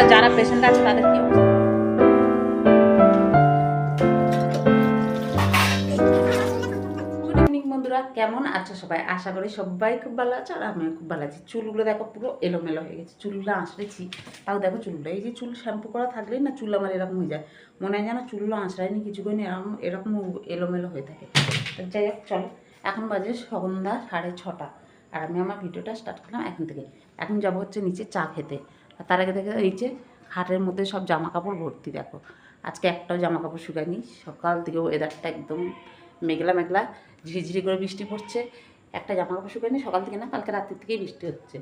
তাহলে যারা পেশেন্ট আছে তাদের কি? বন্ধুরা, কেমন আছো সবাই? আশা করি সবাই খুব ভালো আছে আর আমিও খুব ভালো আছি। চুলগুলো দেখো পুরো এলোমেলো হয়ে গেছে। চুলগুলো আঁচড়েছি। তাও দেখো চুলগুলো। এই যে চুল শ্যাম্পু করা থাকলেই না চুল আমার এরকম হয়ে যায়। মনে হয় যেন চুলগুলো আঁচড়ায়নি কিছু করিনি এরকম এরকম এলোমেলো হয়ে থাকে। তো যাই হোক, চলো। এখন বাজে সন্ধ্যা সাড়ে ছটা। আর আমি আমার ভিডিওটা স্টার্ট করলাম এখন থেকে। এখন যাব হচ্ছে নিচে চা খেতে। আর তার আগে থেকে এই যে হাটের মধ্যে সব জামা কাপড় ভর্তি, দেখো। আজকে একটাও জামা কাপড় শুকায়নি। সকাল থেকে ওয়েদারটা একদম মেঘলা মেঘলা, ঝিরিঝিরি করে বৃষ্টি পড়ছে। একটা জামা কাপড় শুকায়নি, সকাল থেকে না, কালকে রাত্রি থেকেই বৃষ্টি হচ্ছে।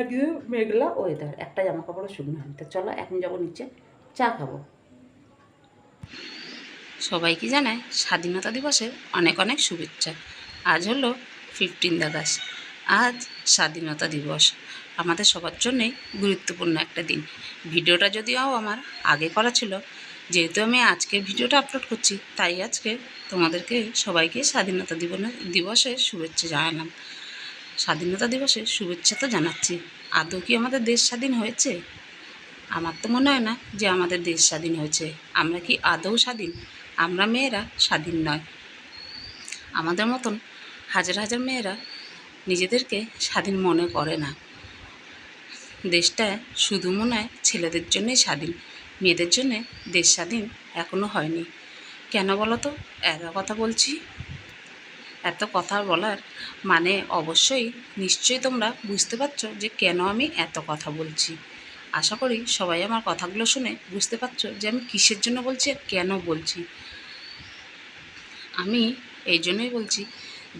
একদম মেঘলা ওয়েদার একটা জামা কাপড়ও শুকনো হয়নি। তো চলো, এখন যাব নিচে চা খাব। সবাই কি জানায় স্বাধীনতা দিবসের অনেক অনেক শুভেচ্ছা। আজ হলো ফিফটিন আগস্ট আজ স্বাধীনতা দিবস। আমাদের সবার জন্যই গুরুত্বপূর্ণ একটা দিন। ভিডিওটা যদিও আমার আগে করা ছিল, যেহেতু আমি আজকে ভিডিওটা আপলোড করছি, তাই আজকে তোমাদেরকে সবাইকে স্বাধীনতা দিবসের শুভেচ্ছা জানালাম। স্বাধীনতা দিবসের শুভেচ্ছা তো জানাচ্ছি। আদৌ কি আমাদের দেশ স্বাধীন হয়েছে? আমার তো মনে হয় না যে আমাদের দেশ স্বাধীন হয়েছে। আমরা কি আদৌ স্বাধীন? আমরা মেয়েরা স্বাধীন নয়। আমাদের মতন হাজার হাজার মেয়েরা নিজেদেরকে স্বাধীন মনে করে না। দেশটা শুধু মনে হয় ছেলেদের জন্যই স্বাধীন, মেয়েদের জন্যে দেশ স্বাধীন এখনও হয়নি। কেন বলো তো? কথা বলছি। এত কথা বলার মানে অবশ্যই নিশ্চয়ই তোমরা বুঝতে পারছ যে কেন আমি এত কথা বলছি। আশা করি সবাই আমার কথাগুলো শুনে বুঝতে পারছ যে আমি কিসের জন্য বলছি আর কেন বলছি। আমি এই জন্যই বলছি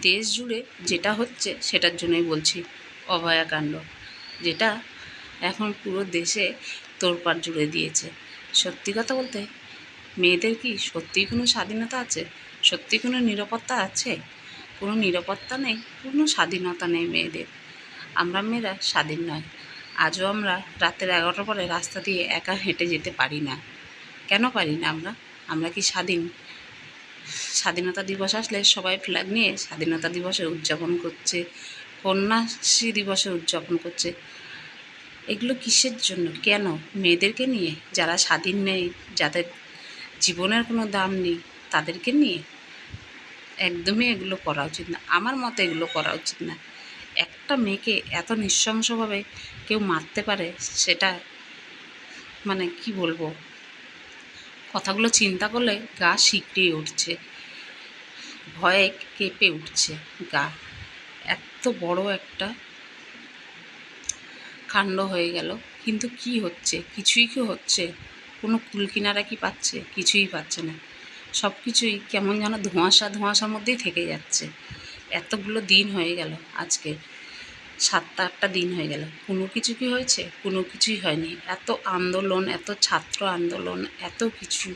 দেশ জুড়ে যেটা হচ্ছে সেটার জন্যই বলছি অভয়াকাণ্ড, যেটা এখন পুরো দেশে তোড়পাড় জুড়ে দিয়েছে। সত্যি কথা বলতে, মেয়েদের কি সত্যিই কোনো স্বাধীনতা আছে? সত্যি কোনো নিরাপত্তা আছে? কোনো নিরাপত্তা নেই, কোনো স্বাধীনতা নেই মেয়েদের। আমরা মেয়েরা স্বাধীন নয়। আজও আমরা রাতের এগারোটার পরে রাস্তা দিয়ে একা হেঁটে যেতে পারি না। কেন পারি না আমরা? আমরা কি স্বাধীন? স্বাধীনতা দিবস আসলে সবাই ফ্ল্যাগ নিয়ে স্বাধীনতা দিবসে উদযাপন করছে, কন্যাশ্রী দিবসে উদযাপন করছে। এগুলো কিসের জন্য? কেন? মেয়েদেরকে নিয়ে? যারা স্বাধীন নেই, যাদের জীবনের কোনো দাম নেই, তাদেরকে নিয়ে? একদমই এগুলো করা উচিত না। আমার মতে এগুলো করা উচিত না। একটা মেয়েকে এত নৃশংসভাবে কেউ মারতে পারে, সেটা মানে কি বলব? কথাগুলো চিন্তা করলে গা শিকড়িয়ে উঠছে। ভয়ে কেঁপে উঠছে গা। এত বড় একটা কাণ্ড হয়ে গেল। কিন্তু কি হচ্ছে? কিছুই কি হচ্ছে? কোনো কুলকিনারা কি পাচ্ছে? কিছুই পাচ্ছে না। সব কিছুই কেমন যেন ধোঁয়াশা ধোঁয়াশার মধ্যেই থেকে যাচ্ছে। এতগুলো দিন হয়ে গেল আজকে। সাতটা আটটা দিন হয়ে গেল। কোনো কিছু কি হয়েছে? কোনো কিছুই হয়নি। এত আন্দোলন, এত ছাত্র আন্দোলন, এত কিছু,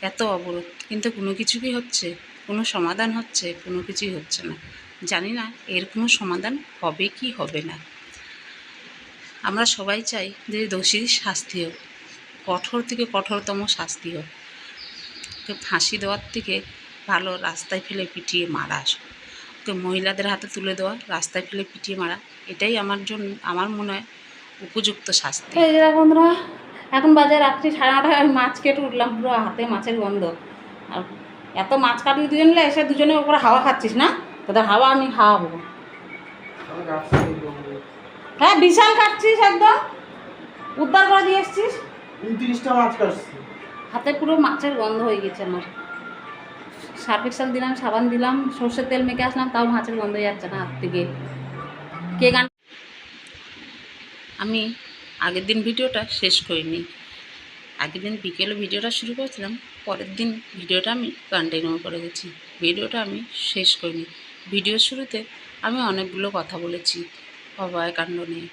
এত অবরোধ। কিন্তু কোনো কিছু কি হচ্ছে? কোনো সমাধান হচ্ছে, কোনো কিছুই হচ্ছে না। জানি না এর কোনো সমাধান হবে কি হবে না। আমরা সবাই চাই যে দোষীর শাস্তি হোক, কঠোর থেকে কঠোরতম শাস্তি হোক। ওকে ফাঁসি দেওয়ার থেকে ভালো রাস্তায় ফেলে পিটিয়ে মারা ওকে মহিলাদের হাতে তুলে দেওয়া, রাস্তায় ফেলে পিটিয়ে মারা, এটাই আমার জন্য, আমার মনে হয় উপযুক্ত শাস্তি। বন্ধুরা, এখন বাজে রাত্রি সাড়ে নটায় আমি মাছ কেটে উঠলাম পুরো হাতে মাছের গন্ধ। আর এত মাছ কাটলি দুজন মিলে এসে দুজনের ওপরে হাওয়া খাচ্ছিস না? তোদের হাওয়া আমি খাওয়াবো। হ্যাঁ বিশাল খাচ্ছিস একদম। উদ্ধার করে দিয়ে এসছিস। উনত্রিশটা মাছ কাটছি। হাতে পুরো মাছের গন্ধ হয়ে গেছে আমার। সার্ফ এক্সেল দিলাম সাবান দিলাম সর্ষের তেল মেখে আসলাম তাও মাছের গন্ধ যাচ্ছে না হাত থেকে। কে গান আমি আগের দিন ভিডিওটা শেষ করিনি। আগের দিন বিকেলে ভিডিওটা শুরু করেছিলাম, পরের দিন ভিডিওটা আমি কন্টিনিউ করে গেছি। ভিডিওটা আমি শেষ করিনি। ভিডিওর শুরুতে আমি অনেকগুলো কথা বলেছি অভয়কাণ্ড নিয়ে।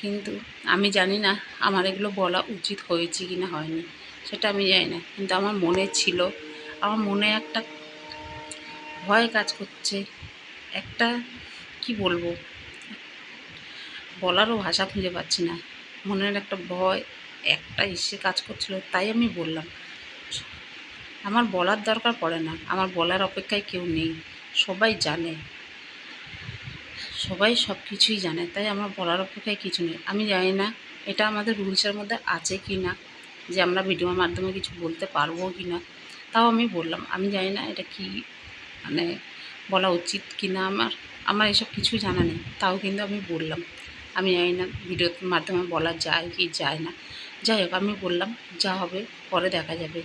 কিন্তু আমি জানি না আমার এগুলো বলা উচিত হয়েছে কি না হয়নি। সেটা আমি জানি না। কিন্তু আমার মনে ছিল, আমার মনে একটা ভয় কাজ করছে। একটা, কি বলব? বলারও ভাষা খুঁজে পাচ্ছি না। মনের একটা ভয় একটা ইসে কাজ করছিল, তাই আমি বললাম, আমার বলার দরকার পড়ে না, আমার বলার অপেক্ষায় কেউ নেই, সবাই জানে, সবাই সব কিছুই জানে, তাই আমার বলার অপেক্ষায় কিছু নেই। আমি জানি না এটা আমাদের রুলসের মধ্যে আছে কি না, যে আমরা ভিডিওর মাধ্যমে কিছু বলতে পারব কি না, তাও আমি বললাম, আমি জানি না এটা কি মানে বলা উচিত কি না আমার আমার এসব কিছুই জানা নেই। তাও কিন্তু আমি বললাম, আমি জানি না ভিডিওর মাধ্যমে বলা যায় কি যায় না। যাই হোক, আমি বললাম যা হবে, পরে দেখা যাবে।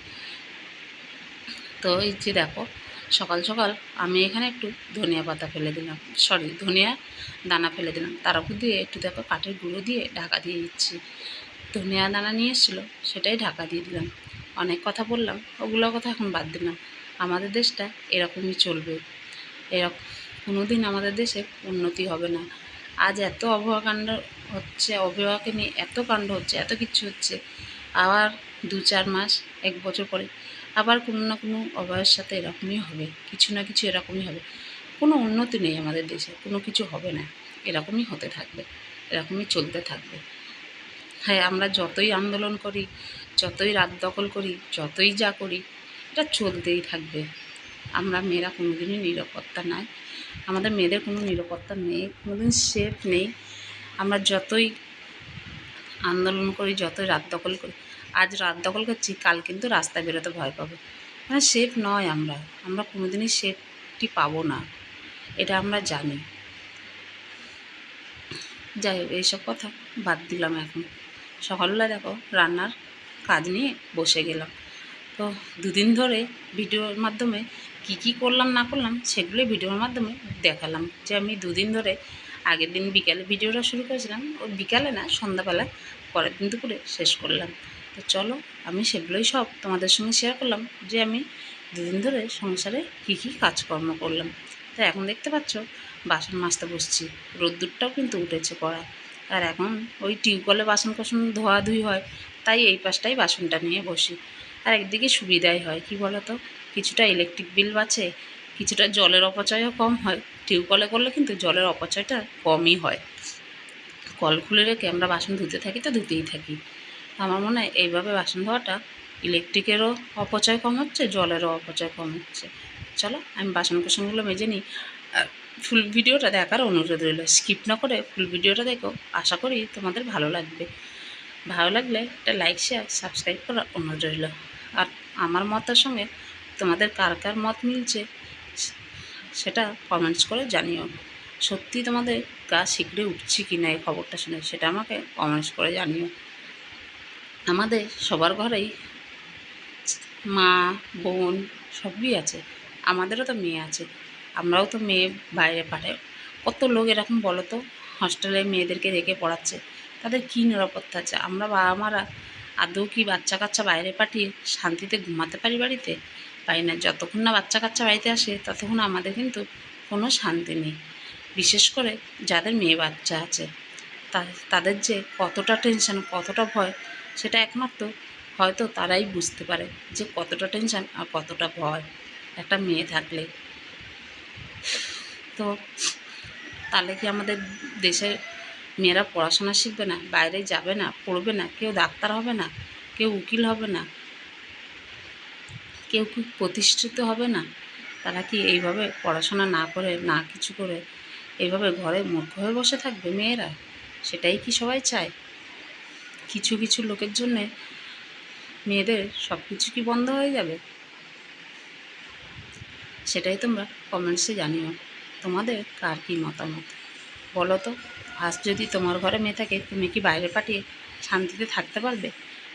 তো এই যে দেখো, সকাল সকাল আমি এখানে একটু ধনিয়া পাতা ফেলে দিলাম। সরি ধনিয়া দানা ফেলে দিলাম। তার উপর দিয়ে একটু দেখো, কাঠের গুঁড়ো দিয়ে ঢাকা দিয়ে দিচ্ছি। ধনিয়া দানা নিয়ে এসেছিল, সেটাই ঢাকা দিয়ে দিলাম। অনেক কথা বললাম, ওগুলো কথা এখন বাদ দিলাম। আমাদের দেশটা এরকমই চলবে। এরকম কোনো দিন আমাদের দেশে উন্নতি হবে না। আজ এত আবহাওয়া কাণ্ড হচ্ছে আবহাওয়াকে নিয়ে এত কাণ্ড হচ্ছে, এত কিছু হচ্ছে। আবার দু চার মাস, এক বছর পরে আবার কোনো না কোনো অবয়ের সাথে এরকমই হবে, কিছু না কিছু এরকমই হবে। কোনো উন্নতি নেই আমাদের দেশে, কোনো কিছু হবে না, এরকমই হতে থাকবে, এরকমই চলতে থাকবে। হ্যাঁ আমরা যতই আন্দোলন করি, যতই রাত দখল করি, যতই যা করি, এটা চলতেই থাকবে। আমরা মেয়েরা কোনোদিনই নিরাপত্তা নাই, আমাদের মেয়েদের কোনো নিরাপত্তা নেই, কোনোদিন সেফ নেই। আমরা যতই আন্দোলন করি, যতই রাত দখল করি, আজ রাত দখল করছি, কাল কিন্তু রাস্তায় বেরোতে ভয় পাবো। মানে সেফ নয় আমরা। আমরা কোনোদিনই সেফটি পাবো না। এটা আমরা জানি। যাই হোক, এইসব কথা বাদ দিলাম এখন। সকালবেলা দেখো, রান্নার কাজ নিয়ে বসে গেলাম। তো দুদিন ধরে ভিডিওর মাধ্যমে কি কি করলাম, না করলাম সেগুলো ভিডিওর মাধ্যমে দেখালাম যে আমি দুদিন ধরে আগের দিন বিকালে ভিডিওটা শুরু করেছিলাম, ওই বিকালে না, সন্ধ্যাবেলা, পরের দিন দুপুরে শেষ করলাম। তো চলো, আমি সেগুলোই সব তোমাদের সঙ্গে শেয়ার করলাম, যে আমি দুদিন ধরে সংসারে কী কী কাজকর্ম করলাম। তো এখন দেখতে পাচ্ছ, বাসন মাজতে বসছি, রোদ্দুরটাও কিন্তু উঠেছে কড়া আর এখন ওই টিউবওয়েলে বাসন কোসন ধোয়াধুয়ি হয়, তাই এই পাশটাই বাসনটা নিয়ে বসি। আর একদিকে সুবিধাই হয়, কি বলো তো কিছুটা ইলেকট্রিক বিল বাঁচে, কিছুটা জলের অপচয়ও কম হয় টিউবওয়েলে করলে কিন্তু জলের অপচয়টা কমই হয়। কল খুলে রেখে আমরা বাসন ধুতে থাকি তো ধুতেই থাকি। আমার মনে হয় এইভাবে বাসন ধোয়াটা ইলেকট্রিকেরও অপচয় কম হচ্ছে, জলেরও অপচয় কম হচ্ছে। চলো, আমি বাসন কোসনগুলো মেজে নিই। ফুল ভিডিওটা দেখার অনুরোধ রইল। স্কিপ না করে ফুল ভিডিওটা দেখো। আশা করি তোমাদের ভালো লাগবে। ভালো লাগলে একটা লাইক, শেয়ার, সাবস্ক্রাইব করার অনুরোধ রইল। আর আমার মতের সঙ্গে তোমাদের কার কার মত মিলছে? সেটা কমেন্টস করে জানিও। সত্যি তোমাদের গা শিগড়ে উঠছে কি না এই খবরটা শুনে সেটা আমাকে কমেন্টস করে জানিও। আমাদের সবার ঘরেই মা, বোন সবই আছে। আমাদেরও তো মেয়ে আছে। আমরাও তো মেয়ে বাইরে পাঠাই কত লোক এরকম বলো তো হস্টেলে মেয়েদেরকে রেখে পড়াচ্ছে। তাদের কী নিরাপত্তা আছে? আমরা বাবা মারা আদৌ কি বাচ্চা কাচ্চা বাইরে পাঠিয়ে শান্তিতে ঘুমাতে পারি বাড়িতে? পারি না? যতক্ষণ না বাচ্চা কাচ্চা বাড়িতে আসে, ততক্ষণ আমাদের কিন্তু কোনো শান্তি নেই। বিশেষ করে যাদের মেয়ে বাচ্চা আছে তাদের যে কতটা টেনশন কতটা ভয়, সেটা একমাত্র হয়তো তারাই বুঝতে পারে যে কতটা টেনশন আর কতটা ভয়। একটা মেয়ে থাকলে। তো তাহলে কি আমাদের দেশের মেয়েরা পড়াশোনা শিখবে না? বাইরে যাবে না, পড়বে না, কেউ ডাক্তার হবে না, কেউ উকিল হবে না কেউ কি প্রতিষ্ঠিত হবে না? তারা কি এইভাবে পড়াশোনা না করে, না কিছু করে এইভাবে ঘরে মূর্খ হয়ে বসে থাকবে মেয়েরা? সেটাই কি সবাই চায়? কিছু কিছু লোকের জন্যে মেয়েদের সব কিছু কি বন্ধ হয়ে যাবে? সেটাই তোমরা কমেন্টসে জানিও। তোমাদের কার কী মতামত? বলো তো, আজ যদি তোমার ঘরে মেয়ে থাকে, তুমি কি বাইরে পাঠিয়ে শান্তিতে থাকতে পারবে?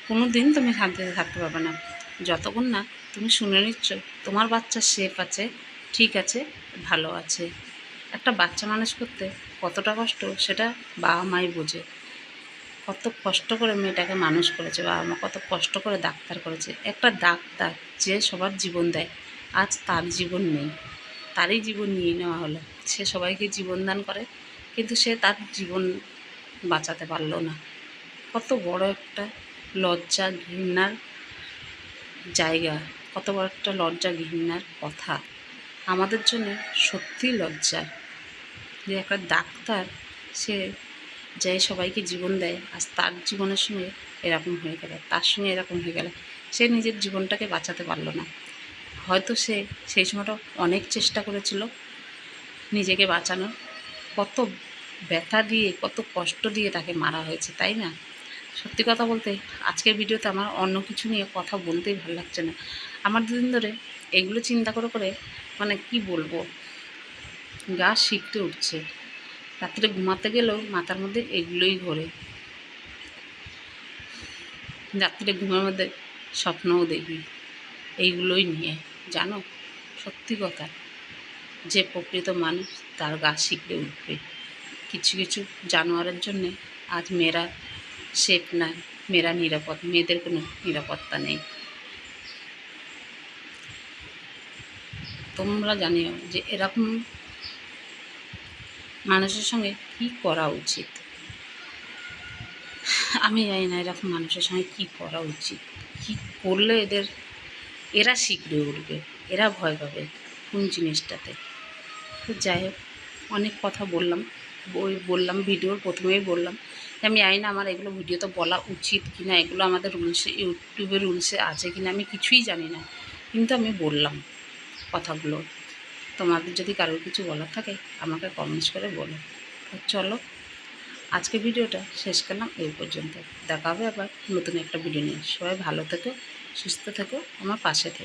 কোনো দিন তুমি শান্তিতে থাকতে পারবে না। যতক্ষণ না তুমি শুনে নিচ্ছ, তোমার বাচ্চা সেফ আছে, ঠিক আছে, ভালো আছে। একটা বাচ্চা মানুষ করতে কতটা কষ্ট, সেটা বাবা মাই বোঝে। কত কষ্ট করে মেয়েটাকে মানুষ করেছে, বাবা মা কত কষ্ট করে ডাক্তার করেছে। একটা ডাক্তার যে সবার জীবন দেয়, আজ তার জীবন নেই। তারই জীবন নিয়ে নেওয়া হলো। সে সবাইকে জীবন দান করে, কিন্তু সে তার জীবন বাঁচাতে পারল না। কত বড় একটা লজ্জা, ঘৃণার জায়গা, কত বড় একটা লজ্জা ঘৃণার কথা। আমাদের জন্য সত্যি লজ্জা। যে একটা ডাক্তার, সে যাই সবাইকে জীবন দেয়, আজ তার জীবনের সঙ্গে এরকম হয়ে গেলে, তার সঙ্গে এরকম হয়ে গেলে। সে নিজের জীবনটাকে বাঁচাতে পারল না। হয়তো সে সেই সময়টা অনেক চেষ্টা করেছিল নিজেকে বাঁচানোর। কত ব্যথা দিয়ে, কত কষ্ট দিয়ে তাকে মারা হয়েছে, তাই না? সত্যি কথা বলতে আজকের ভিডিওতে আমার অন্য কিছু নিয়ে কথা বলতেই ভালো লাগছে না। আমার দুদিন ধরে এগুলো চিন্তা করে করে মানে কি বলব? গা শিখতে উঠছে। রাত্রে ঘুমাতে গেলেও মাথার মধ্যে এগুলোই ঘোরে। রাত্রে ঘুমের মধ্যে স্বপ্নও দেখি এইগুলোই নিয়ে, জানো? সত্যি কথা, যে প্রকৃত মানুষ তার গা শিখলে উঠবে। কিছু কিছু জানোয়ারের জন্যে আজ মেয়েরা সেফ না মেয়েরা নিরাপদ, মেয়েদের কোনো নিরাপত্তা নেই। তোমরা জানিও যে এরকম মানুষের সঙ্গে কি করা উচিত? আমি জানি না এরকম মানুষের সঙ্গে কি করা উচিত। কি করলে এদের, এরা শিখবে উঠবে, এরা ভয় পাবে কোন জিনিসটাতে? তো যাই হোক, অনেক কথা বললাম ওই বললাম, ভিডিওর প্রথমেই বললাম। আমি জানি না আমার এগুলো ভিডিওতে বলা উচিত কি না এগুলো আমাদের রুলসে ইউটিউবের রুলসে আছে কি না আমি কিছুই জানি না। কিন্তু আমি বললাম কথাগুলো। তোমাদের যদি কারোর কিছু বলার থাকে, আমাকে কমেন্টস করে বলো। তো চলো, আজকে ভিডিওটা শেষ করলাম এই পর্যন্ত। দেখা হবে আবার নতুন একটা ভিডিও নিয়ে। সবাই ভালো থেকো, সুস্থ থেকো, আমার পাশে থেকো।